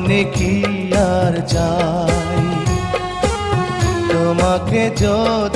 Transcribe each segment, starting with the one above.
জীবনে কি আর চাই? তোমাকে যদি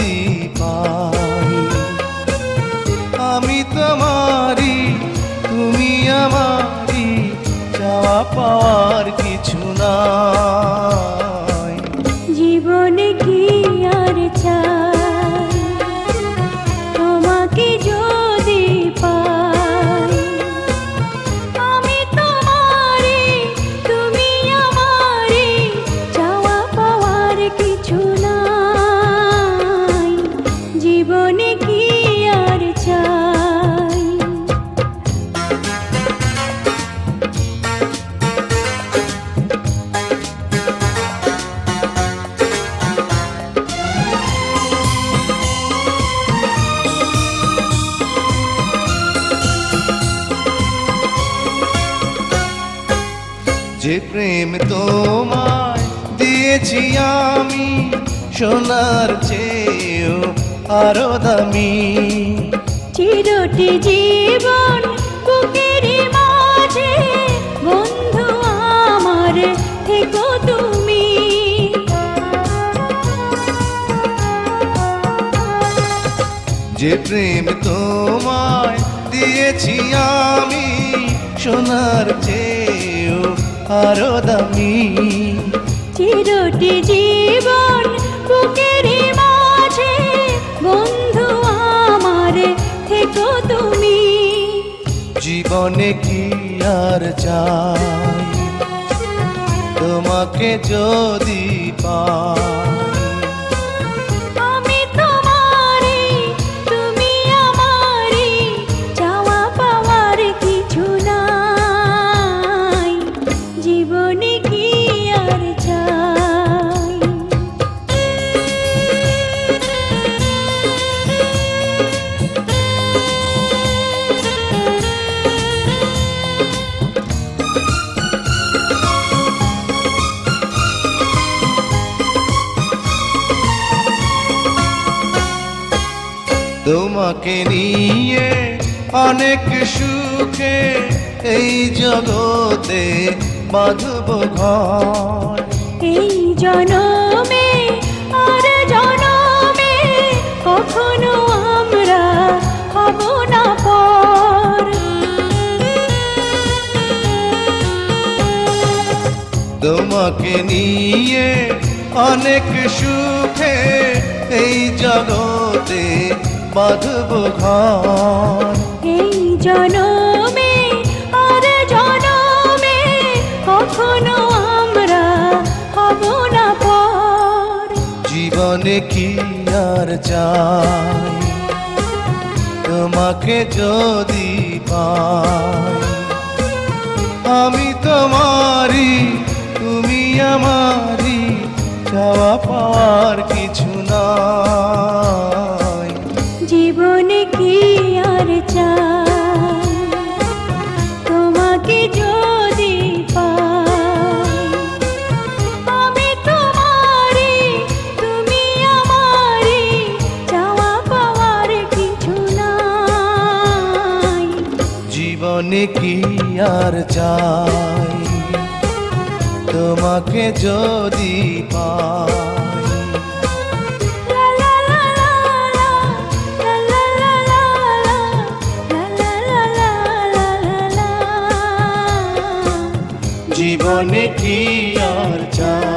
যে প্রেম তোমায় দিয়েছি আমি সোনার চেয়েও আরও দামি। চিরটি জীবন বুকের মাঝে বন্ধু আমার থেকো তুমি। যে প্রেম তোমায় দিয়েছি আমি সোনার চেয়েও আরও দামি চিরটি জীবন বুকের মাঝে বন্ধু আমার থেকো তুমি। জীবনে কি আর চাই? তোমাকে যদি পাই তোমাকে নিয়ে অনেক সুখে এই জগতে বাঁধব ঘর। এই জনমে আর জনমে কখনো আমরা হব না পর। তোমাকে নিয়ে অনেক সুখে এই জগতে বাঁধব ঘর। এই জনমে আর জনমে কখনো আমরা হব না পর। জীবনে কি আর চাই? তোমাকে যদি পাই। জীবনে কি আর চাই তোমাকে যদি। জীবনে কি আর চাই